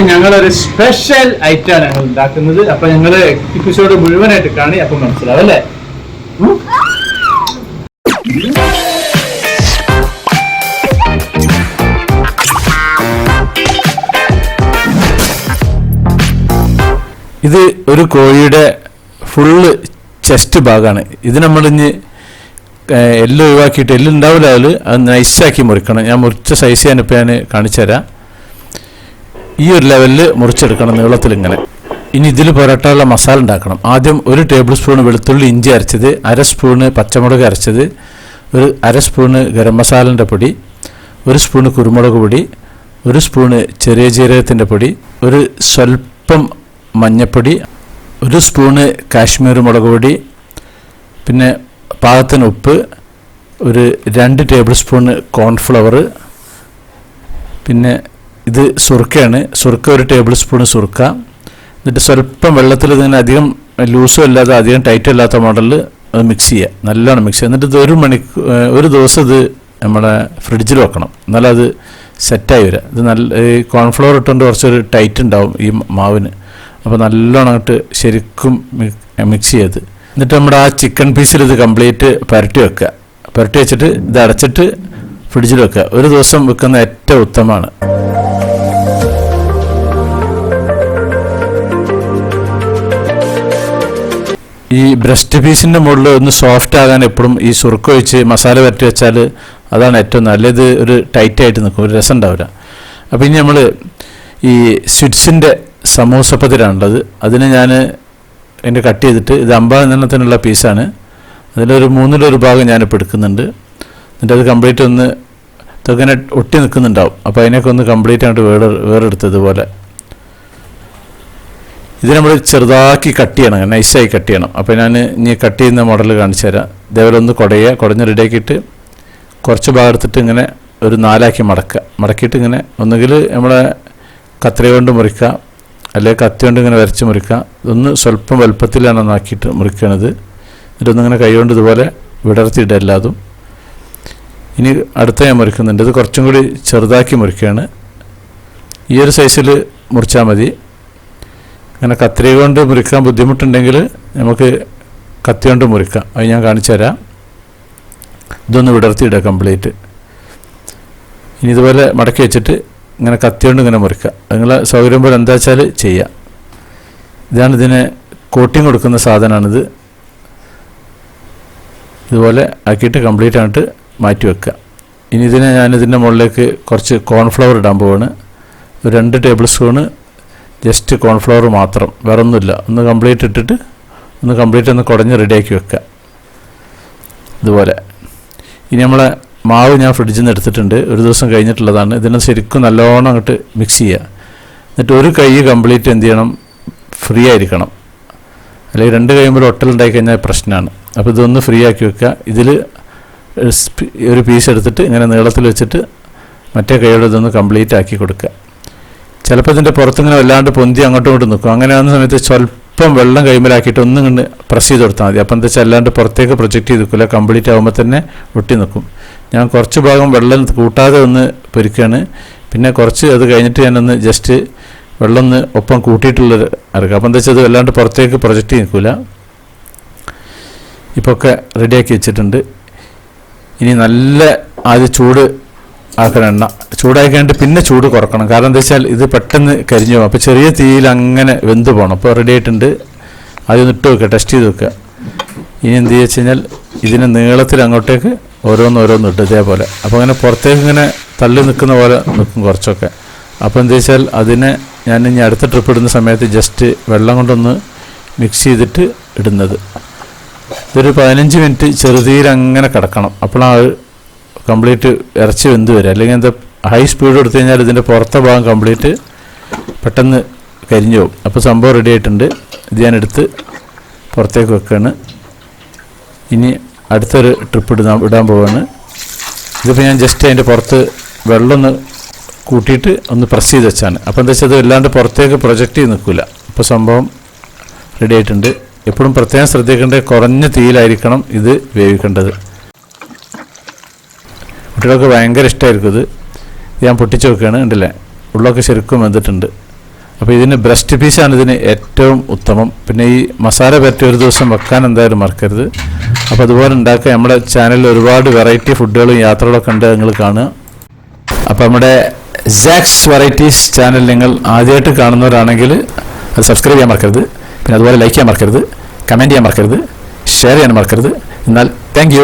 ഞങ്ങളൊരു special item ആണ് ഞങ്ങൾ ഉണ്ടാക്കുന്നത്. അപ്പൊ ഞങ്ങൾ എപ്പിസോഡ് മുഴുവനായിട്ട് കാണി അപ്പൊ മനസ്സിലാവും അല്ലേ? ഇത് ഒരു കോഴിയുടെ ഫുള്ള് ചെസ്റ്റ് ഭാഗമാണ്. ഇത് നമ്മളിഞ്ഞ് എല്ല് ഒഴിവാക്കിയിട്ട് എല്ല് ഉണ്ടാവില്ല അത് നൈസാക്കി മുറിക്കണം. ഞാൻ മുറിച്ച സൈസ് ഞാനിപ്പോൾ ഞാൻ കാണിച്ചു തരാം ഈ ഒരു ലെവലിൽ മുറിച്ചെടുക്കണം നീളത്തിൽ ഇങ്ങനെ ഇനി ഇതിൽ പൊരട്ടാനുള്ള മസാല ഉണ്ടാക്കണം. ആദ്യം ഒരു ടേബിൾ സ്പൂൺ വെളുത്തുള്ളി ഇഞ്ചി അരച്ചത് അര സ്പൂണ് പച്ചമുളക് അരച്ചത് ഒരു അര സ്പൂണ് ഗരം മസാലന്റെ പൊടി ഒരു സ്പൂണ് കുരുമുളക് പൊടി ഒരു സ്പൂണ് ചെറിയ ജീരകത്തിന്റെ പൊടി ഒരു സ്വല്പം മഞ്ഞപ്പൊടി ഒരു സ്പൂണ് കാശ്മീർ മുളക് പൊടി പിന്നെ പാകത്തിന് ഉപ്പ് ഒരു രണ്ട് ടേബിൾ സ്പൂണ് കോൺഫ്ലവർ പിന്നെ ഇത് സുർക്കയാണ്. സുർക്ക ഒരു ടേബിൾ സ്പൂൺ സുർക്ക. എന്നിട്ട് സ്വല്പം വെള്ളത്തിൽ ഇതിങ്ങനെ അധികം ലൂസും അല്ലാതെ അധികം ടൈറ്റ് അല്ലാത്ത മോഡലിൽ അത് മിക്സ് ചെയ്യുക. നല്ലോണം മിക്സ് ചെയ്യുക. എന്നിട്ട് ഇത് ഒരു മണിക്കൂർ ഒരു ദിവസം ഇത് നമ്മുടെ ഫ്രിഡ്ജിൽ വെക്കണം. എന്നാലത് സെറ്റായി വരിക ഇത് നല്ല ഈ കോൺഫ്ലവർ ഇട്ടുകൊണ്ട് കുറച്ചൊരു ടൈറ്റ് ഉണ്ടാവും ഈ മാവിന്. അപ്പോൾ നല്ലോണം അങ്ങോട്ട് ശരിക്കും മിക്സ് ചെയ്ത് എന്നിട്ട് നമ്മുടെ ആ ചിക്കൻ പീസിൽ ഇത് കംപ്ലീറ്റ് പുരട്ടി വെക്കുക. പുരട്ടി വെച്ചിട്ട് ഇത് അടച്ചിട്ട് ഫ്രിഡ്ജിൽ വെക്കുക. ഒരു ദിവസം വെക്കുന്ന ഏറ്റവും ഉത്തമമാണ്. ഈ ബ്രസ്റ്റ് പീസിന്റെ മുകളിൽ ഒന്ന് സോഫ്റ്റ് ആകാൻ എപ്പോഴും ഈ സുറുക്ക ഒഴിച്ച് മസാല വരട്ടി വെച്ചാൽ അതാണ് ഏറ്റവും നല്ലത്. ഒരു ടൈറ്റായിട്ട് നിൽക്കും ഒരു രസം ഉണ്ടാവില്ല. അപ്പോൾ ഇനി നമ്മൾ ഈ സ്വിറ്റ്സിന്റെ സമൂസപ്പത്തിലാണുള്ളത്. അതിന് ഞാൻ എന്റെ കട്ട് ചെയ്തിട്ട് ഇത് അമ്പതെണ്ണത്തിനുള്ള പീസാണ് അതിലൊരു മൂന്നിലൊരു ഭാഗം ഞാനിപ്പോൾ എടുക്കുന്നുണ്ട്. എന്നിട്ട് അത് കംപ്ലീറ്റ് ഒന്ന് ഇതൊക്കെ ഒട്ടി നിൽക്കുന്നുണ്ടാവും. അപ്പോൾ അതിനൊക്കെ ഒന്ന് കംപ്ലീറ്റ് ആയിട്ട് വേറെ വേറെ വേറെടുത്തതുപോലെ ഇത് നമ്മൾ ചെറുതാക്കി കട്ട് ചെയ്യണം നൈസായി കട്ട് ചെയ്യണം. അപ്പോൾ ഞാൻ ഇനി കട്ട് ചെയ്യുന്ന മോഡൽ കാണിച്ചു തരാം. ഇതേപോലെ ഒന്ന് കുടയുക കുടഞ്ഞ് റെഡിയാക്കിയിട്ട് കുറച്ച് ഭാഗം എടുത്തിട്ട് ഇങ്ങനെ ഒരു നാലാക്കി മടക്കുക. മടക്കിയിട്ട് ഇങ്ങനെ ഒന്നുകിൽ നമ്മളെ കത്രി കൊണ്ട് മുറിക്കുക അല്ലെങ്കിൽ കത്തി കൊണ്ട് ഇങ്ങനെ വരച്ച് മുറിക്കുക. ഇതൊന്ന് സ്വല്പം വലുപ്പത്തിലാണ് ഒന്നാക്കിയിട്ട് മുറിക്കണത്. എന്നിട്ടൊന്നിങ്ങനെ കൈ കൊണ്ട് ഇതുപോലെ വിടർത്തിയിടുക എല്ലാതും. ഇനി അടുത്ത ഞാൻ മുറിക്കുന്നുണ്ട്. ഇത് കുറച്ചും കൂടി ചെറുതാക്കി മുറിക്കുകയാണ്. ഈ ഒരു സൈസിൽ മുറിച്ചാൽ മതി. അങ്ങനെ കത്രിക കൊണ്ട് മുറിക്കാൻ ബുദ്ധിമുട്ടുണ്ടെങ്കിൽ നമുക്ക് കത്തി കൊണ്ട് മുറിക്കാം. അത് ഞാൻ കാണിച്ചു തരാം. ഇതൊന്ന് വിടർത്തിയിടുക കംപ്ലീറ്റ് ഇനി ഇതുപോലെ മടക്കി വെച്ചിട്ട് ഇങ്ങനെ കത്തി കൊണ്ട് ഇങ്ങനെ മുറിക്കുക. നിങ്ങളെ സൗകര്യം പോലെ എന്താ വെച്ചാൽ ചെയ്യാം. ഇതാണ് ഇതിന് കോട്ടിങ് കൊടുക്കുന്ന സാധനമാണിത്. ഇതുപോലെ ആക്കിയിട്ട് കംപ്ലീറ്റ് ആയിട്ട് മാറ്റി വെക്കുക. ഇനി ഇതിനെ ഞാനിതിന്റെ മുകളിലേക്ക് കുറച്ച് കോൺഫ്ലവർ ഇടാൻ പോവാണ്. രണ്ട് ടേബിൾ സ്പൂണ് ജസ്റ്റ് കോൺഫ്ലവർ മാത്രം വേറെ ഒന്നുമില്ല ഒന്ന് കംപ്ലീറ്റ് ഇട്ടിട്ട് ഒന്ന് കംപ്ലീറ്റ് ഒന്ന് കുടഞ്ഞ് റെഡിയാക്കി വെക്കുക ഇതുപോലെ. ഇനി നമ്മളെ മാവ് ഞാൻ ഫ്രിഡ്ജിൽ നിന്ന് എടുത്തിട്ടുണ്ട്. ഒരു ദിവസം കഴിഞ്ഞിട്ടുള്ളതാണ്. ഇതിനെ ശരിക്കും നല്ലോണം അങ്ങോട്ട് മിക്സ് ചെയ്യുക. എന്നിട്ട് ഒരു കൈ കംപ്ലീറ്റ് എന്ത് ചെയ്യണം? ഫ്രീ ആയിരിക്കണം. അല്ലെങ്കിൽ രണ്ട് കൈയുമ്പോൾ ഒട്ടലുണ്ടായി കഴിഞ്ഞാൽ പ്രശ്നമാണ്. അപ്പോൾ ഇതൊന്ന് ഫ്രീ ആക്കി വെക്കുക ഇതിൽ ഒരു പീസ് എടുത്തിട്ട് ഇങ്ങനെ നീളത്തിൽ വെച്ചിട്ട് മറ്റേ കൈയോടെ ഇതൊന്ന് കംപ്ലീറ്റ് ആക്കി കൊടുക്കുക ചിലപ്പോൾ ഇതിന്റെ പുറത്തിങ്ങനെ വല്ലാണ്ട് പൊന്തി അങ്ങോട്ടും ഇങ്ങോട്ടും നിൽക്കും അങ്ങനെ ആകുന്ന സമയത്ത് സ്വല്പം വെള്ളം കൈമലാക്കിയിട്ട് ഒന്നും ഇങ്ങനെ പ്രസ് ചെയ്ത് കൊടുത്താൽ മതി. അപ്പം എന്താ വെച്ചാൽ അല്ലാണ്ട് പുറത്തേക്ക് പ്രൊജക്റ്റ് ചെയ്ത് നിൽക്കില്ല കംപ്ലീറ്റ് ആകുമ്പോൾ തന്നെ ഒട്ടി നിൽക്കും ഞാൻ കുറച്ച് ഭാഗം വെള്ളം കൂട്ടാതെ ഒന്ന് പൊരിക്കുകയാണ് പിന്നെ കുറച്ച് അത് കഴിഞ്ഞിട്ട് ഞാനൊന്ന് ജസ്റ്റ് വെള്ളം ഒന്ന് ഒപ്പം കൂട്ടിയിട്ടുള്ളത് ഇറക്കുക അപ്പം എന്താ വെച്ചാൽ അത് വല്ലാണ്ട് പുറത്തേക്ക് പ്രൊജക്റ്റ് നിൽക്കില്ല ഇപ്പോൾ ഒക്കെ റെഡിയാക്കി വെച്ചിട്ടുണ്ട്. ഇനി നല്ല ആദ്യം ചൂട് ആക്കണം എണ്ണ. ചൂടാക്കിയിട്ട് പിന്നെ ചൂട് കുറക്കണം. കാരണം എന്താ വെച്ചാൽ ഇത് പെട്ടെന്ന് കരിഞ്ഞു പോകും. അപ്പോൾ ചെറിയ തീയിൽ അങ്ങനെ വെന്ത് പോകണം. അപ്പോൾ റെഡി ആയിട്ടുണ്ട്. ആദ്യം ഇട്ട് വെക്കുക ടെസ്റ്റ് ചെയ്ത് വെക്കുക. ഇനി എന്ത് ചെയ്യുക കഴിഞ്ഞാൽ ഇതിനെ നീളത്തിൽ അങ്ങോട്ടേക്ക് ഓരോന്ന് ഓരോന്ന് ഇട്ട് ഇതേപോലെ. അപ്പോൾ അങ്ങനെ പുറത്തേക്ക് ഇങ്ങനെ തള്ളി നിൽക്കുന്ന പോലെ നിൽക്കും കുറച്ചൊക്കെ. അപ്പോൾ എന്താ വെച്ചാൽ അതിനെ ഞാൻ ഇനി അടുത്ത ട്രിപ്പ് ഇടുന്ന സമയത്ത് ജസ്റ്റ് വെള്ളം കൊണ്ടൊന്ന് മിക്സ് ചെയ്തിട്ട് ഇടുന്നത്. ഇതൊരു പതിനഞ്ച് മിനിറ്റ് ചെറുതീയിൽ അങ്ങനെ കിടക്കണം. അപ്പോഴാണ് കംപ്ലീറ്റ് ഇറച്ചി വെന്ത് വരിക. അല്ലെങ്കിൽ എന്താ ഹൈ സ്പീഡ് എടുത്തു കഴിഞ്ഞാൽ ഇതിന്റെ പുറത്തെ ഭാഗം കംപ്ലീറ്റ് പെട്ടെന്ന് കരിഞ്ഞു പോകും. അപ്പോൾ സംഭവം റെഡി ആയിട്ടുണ്ട്. ഇത് ഞാൻ എടുത്ത് പുറത്തേക്ക് വെക്കുകയാണ് ഇനി അടുത്തൊരു ട്രിപ്പ് ഇടാൻ ഇടാൻ പോവാണ്. ഇതിപ്പോൾ ഞാൻ ജസ്റ്റ് അതിന്റെ പുറത്ത് വെള്ളം ഒന്ന് കൂട്ടിയിട്ട് ഒന്ന് പ്രസ് ചെയ്ത് വെച്ചാണ്. അപ്പോൾ എന്താ വെച്ചാൽ അത് വല്ലാണ്ട് പുറത്തേക്ക് പ്രൊജക്റ്റ് ചെയ്ത് നിൽക്കില്ല അപ്പോൾ സംഭവം റെഡി ആയിട്ടുണ്ട്. എപ്പോഴും പ്രത്യേകം ശ്രദ്ധിക്കേണ്ടത് കുറഞ്ഞ തീയിലായിരിക്കണം ഇത് വേവിക്കേണ്ടത്. കുട്ടികൾക്ക് ഭയങ്കര ഇഷ്ടമായിരിക്കും ഇത്. ഞാൻ പൊട്ടിച്ചു വെക്കുകയാണ് ഉണ്ടല്ലേ ഉള്ളൊക്കെ ശരിക്കും വന്നിട്ടുണ്ട് അപ്പോൾ ഇതിന് ബ്രസ്റ്റ് പീസാണ് ഇതിന് ഏറ്റവും ഉത്തമം. പിന്നെ ഈ മസാല പറ്റി ഒരു ദിവസം വെക്കാൻ എന്തായാലും മറക്കരുത്. അപ്പോൾ അതുപോലെ ഉണ്ടാക്കുക നമ്മുടെ ചാനലിൽ ഒരുപാട് വെറൈറ്റി ഫുഡുകളും യാത്രകളൊക്കെ ഉണ്ട് നിങ്ങൾ കാണുക. അപ്പോൾ നമ്മുടെ സാക്സ് വെറൈറ്റീസ് ചാനൽ നിങ്ങൾ ആദ്യമായിട്ട് കാണുന്നവരാണെങ്കിൽ അത് സബ്സ്ക്രൈബ് ചെയ്യാൻ മറക്കരുത്. പിന്നെ അതുപോലെ ലൈക്ക് ചെയ്യാൻ മറക്കരുത്. കമന്റ് ചെയ്യാൻ മറക്കരുത്. ഷെയർ ചെയ്യാൻ മറക്കരുത്. എന്നാൽ താങ്ക്